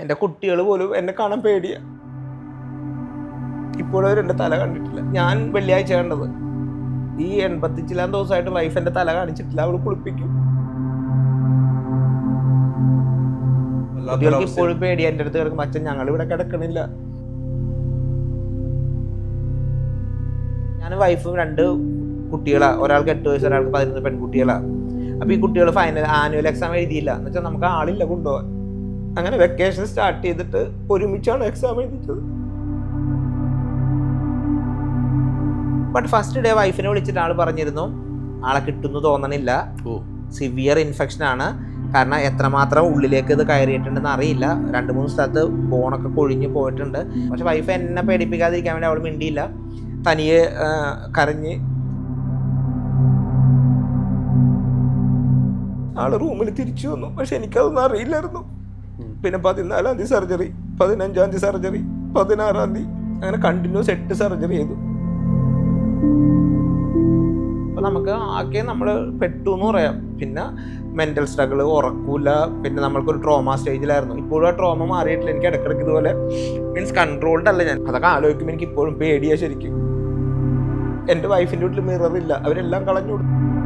എന്റെ കുട്ടികൾ പോലും എന്നെ കാണാൻ പേടിയ. ഇപ്പോഴും അവരെ എന്റെ തല കണ്ടിട്ടില്ല. ഞാൻ വെള്ളിയാഴ്ച കണ്ടത്. ഈ എൺപത്തിച്ചിലാം ദിവസമായിട്ട് വൈഫ് എന്റെ തല കാണിച്ചിട്ടില്ല. അവൾ കുളിപ്പിക്കും. കുട്ടികൾക്ക് ഇപ്പോഴും പേടി എന്റെ അടുത്ത് കിടക്കും അച്ഛൻ ഞങ്ങൾ ഇവിടെ കിടക്കണില്ല ഞാൻ വൈഫും രണ്ട് കുട്ടികളാ. ഒരാൾക്ക് എട്ട് വയസ്സ് ഒരാൾക്ക് പതിനൊന്ന് പെൺകുട്ടികളാ. അപ്പൊ ഈ കുട്ടികൾ ഫൈനൽ ആനുവൽ എക്സാം എഴുതിയില്ല. എന്ന് വെച്ചാൽ നമുക്ക് ആളില്ല കൊണ്ടുപോകാൻ അങ്ങനെ വെക്കേഷൻ സ്റ്റാർട്ട് ചെയ്തിട്ട് ഒരുമിച്ചാണ് എക്സാം എഴുതിച്ചത് ബട്ട് ഫസ്റ്റ് ഡേ വൈഫിനെ വിളിച്ചിട്ട് ആൾ പറഞ്ഞിരുന്നു ആളെ കിട്ടുന്നു തോന്നണില്ല. ഓ. സിവിയർ ഇൻഫെക്ഷൻ ആണ്. കാരണം എത്രമാത്രം ഉള്ളിലേക്ക് ഇത് കയറിയിട്ടുണ്ടെന്ന് അറിയില്ല. രണ്ട് മൂന്ന് സ്ഥലത്ത് ബോണൊക്കെ കൊഴിഞ്ഞു പോയിട്ടുണ്ട്. പക്ഷെ വൈഫ് എന്നെ പേടിപ്പിക്കാതിരിക്കാൻ വേണ്ടി അവൾ മിണ്ടിയില്ല. തനിയെ കരഞ്ഞ് ആൾ റൂമിൽ തിരിച്ചു വന്നു. പക്ഷെ എനിക്കതൊന്നും അറിയില്ലായിരുന്നു. പിന്നെ പതിനാലാം തീയതി സർജറി പതിനഞ്ചാം തീയതി സർജറി പതിനാറാം തീയതി. അങ്ങനെ കണ്ടിന്യൂസ് എട്ട് സർജറി ചെയ്തു. നമുക്ക് ആകെ നമ്മൾ പെട്ടു എന്ന് പറയാം. പിന്നെ മെന്റൽ സ്ട്രഗിൾ ഉറക്കൂല. പിന്നെ നമ്മൾക്കൊരു ട്രോമ സ്റ്റേജിലായിരുന്നു ഇപ്പോഴും ആ ട്രോമ മാറിയിട്ടില്ല. എനിക്ക് ഇടയ്ക്കിടയ്ക്ക് ഇതുപോലെ മീൻസ് കൺട്രോൾഡ് അല്ല ഞാൻ. അതൊക്കെ ആലോചിക്കുമ്പോൾ എനിക്ക് ഇപ്പോഴും പേടിയാ ശരിക്കും. എന്റെ വൈഫിന്റെ വീട്ടിൽ മിറർ ഇല്ല. അവരെല്ലാം കളഞ്ഞു കൊടുത്തു.